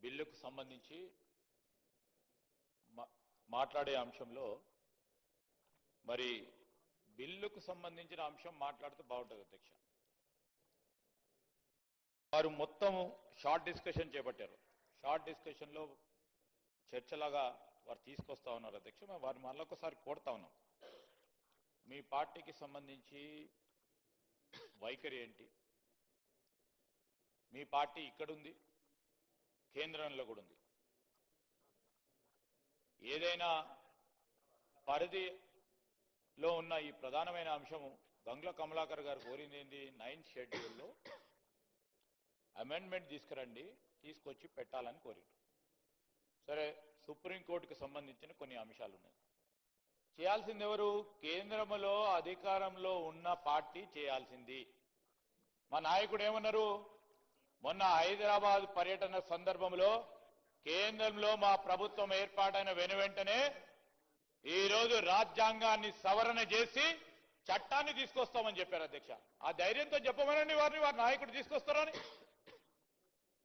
బిల్లుకు సంబంధించి మా- మాట్లాడే అంశంలో మరి బిల్లుకు సంబంధించిన అంశం మాట్లాడితే బాగుంటుంది అధ్యక్ష. వారు మొత్తం షార్ట్ డిస్కషన్ చేపట్టారు. షార్ట్ డిస్కషన్లో చర్చలాగా వారు తీసుకొస్తా ఉన్నారు అధ్యక్ష. మేము వారిని మళ్ళొకసారి కోరుతా ఉన్నాం. మీ పార్టీకి సంబంధించి వైఖరి ఏంటి? మీ పార్టీ ఇక్కడుంది. కేంద్రంలో కూడా ఉంది. ఏదైనా పరిధిలో ఉన్న ఈ ప్రధానమైన అంశము గంగ్ల కమలాకర్ గారు కోరింది ఏంది? నైన్త్ షెడ్యూల్లో అమెండ్మెంట్ తీసుకురండి తీసుకొచ్చి పెట్టాలని కోరిండు. సరే సుప్రీంకోర్టుకు సంబంధించిన కొన్ని అంశాలు ఉన్నాయి. చేయాల్సింది ఎవరు? కేంద్రంలో అధికారంలో ఉన్న పార్టీ చేయాల్సింది. మా నాయకుడు ఏమన్నారు? మొన్న హైదరాబాద్ పర్యటన సందర్భంలో కేంద్రంలో మా ప్రభుత్వం ఏర్పాటైన వెను వెంటనే ఈ రోజు రాజ్యాంగాన్ని సవరణ చేసి చట్టాన్ని తీసుకొస్తామని చెప్పారు అధ్యక్ష. ఆ ధైర్యంతో చెప్పమనండి వారిని వారి నాయకుడు తీసుకొస్తారని.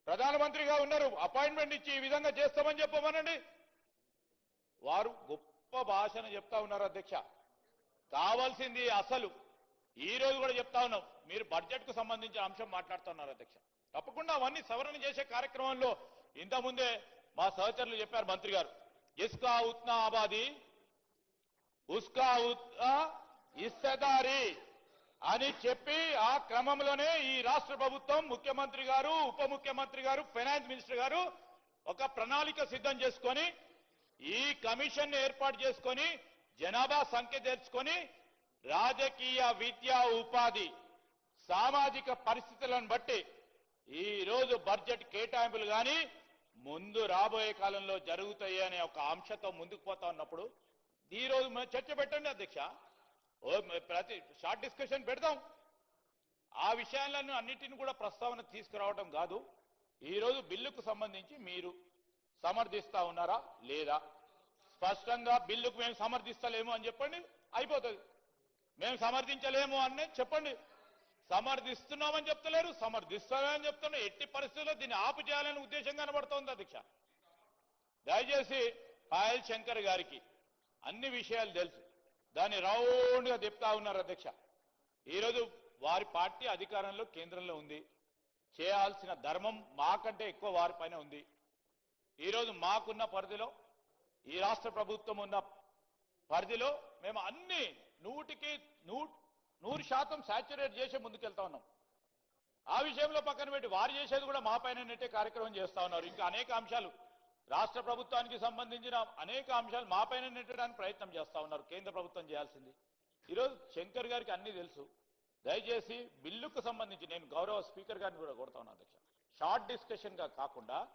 ప్రధానమంత్రిగా ఉన్నారు అపాయింట్మెంట్ ఇచ్చి ఈ విధంగా చేస్తామని చెప్పమనండి. వారు గొప్ప భాషను చెప్తా ఉన్నారు అధ్యక్ష. కావాల్సింది అసలు. ఈ రోజు కూడా చెప్తా ఉన్నాం. మీరు బడ్జెట్కు సంబంధించిన అంశం మాట్లాడుతున్నారు అధ్యక్ష. తప్పకుండా అవన్నీ సవరణ చేసే కార్యక్రమంలో ఇంతకుముందే మా సహచరులు చెప్పారు మంత్రి గారు. ఇస్కా ఉత్నా ఆబాది ఉస్కా ఉత్నా ఇస్తదారి అని చెప్పి ఆ క్రమంలోనే ఈ రాష్ట్ర ప్రభుత్వం ముఖ్యమంత్రి గారు ఉప ముఖ్యమంత్రి గారు ఫైనాన్స్ మినిస్టర్ గారు ఒక ప్రణాళిక సిద్ధం చేసుకొని ఈ కమిషన్ ఏర్పాటు చేసుకొని జనాభా సంఖ్య తెచ్చుకొని రాజకీయ విద్యా ఉపాధి సామాజిక పరిస్థితులను బట్టి ఈరోజు బడ్జెట్ కేటాయింపులు కానీ ముందు రాబోయే కాలంలో జరుగుతాయి అనే ఒక అంశతో ముందుకు పోతా ఉన్నప్పుడు ఈరోజు మనం చర్చ పెట్టండి అధ్యక్ష. ఓ ప్రతి షార్ట్ డిస్కషన్ పెడదాం ఆ విషయాలను అన్నిటిని కూడా ప్రస్తావన తీసుకురావడం కాదు. ఈరోజు బిల్లుకు సంబంధించి మీరు సమర్థిస్తా ఉన్నారా లేదా? స్పష్టంగా బిల్లుకు మేము సమర్థిస్తలేము అని చెప్పండి అయిపోతుంది. మేము సమర్థించలేము అని చెప్పండి. సమర్థిస్తున్నామని చెప్తలేరు సమర్థిస్తామని చెప్తున్నా ఎట్టి పరిస్థితుల్లో దీన్ని ఆపు చేయాలనే ఉద్దేశం కనబడుతోంది అధ్యక్ష. దయచేసి పాయల్ శంకర్ గారికి అన్ని విషయాలు తెలుసు. దాన్ని రౌండ్గా చెప్తా ఉన్నారు అధ్యక్ష. ఈరోజు వారి పార్టీ అధికారంలో కేంద్రంలో ఉంది. చేయాల్సిన ధర్మం మాకంటే ఎక్కువ వారిపైన ఉంది. ఈరోజు మాకున్న పరిధిలో ఈ రాష్ట్ర ప్రభుత్వం ఉన్న పరిధిలో మేము అన్ని నూటికి నూ నూరు శాతం సాచురేట్ చేసే ముందుకెళ్తా ఉన్నాం. ఆ విషయంలో పక్కన పెట్టి వారు చేసేది కూడా మా పైన నెట్టే కార్యక్రమం చేస్తా ఉన్నారు. ఇంకా అనేక అంశాలు రాష్ట్ర ప్రభుత్వానికి సంబంధించిన అనేక అంశాలు మా పైన నెట్టడానికి ప్రయత్నం చేస్తా ఉన్నారు. కేంద్ర ప్రభుత్వం చేయాల్సింది. ఈరోజు శంకర్ గారికి అన్నీ తెలుసు. దయచేసి బిల్లుకు సంబంధించి నేను గౌరవ స్పీకర్ గారిని కూడా కొడతా ఉన్నాను అధ్యక్ష. షార్ట్ డిస్కషన్గా కాకుండా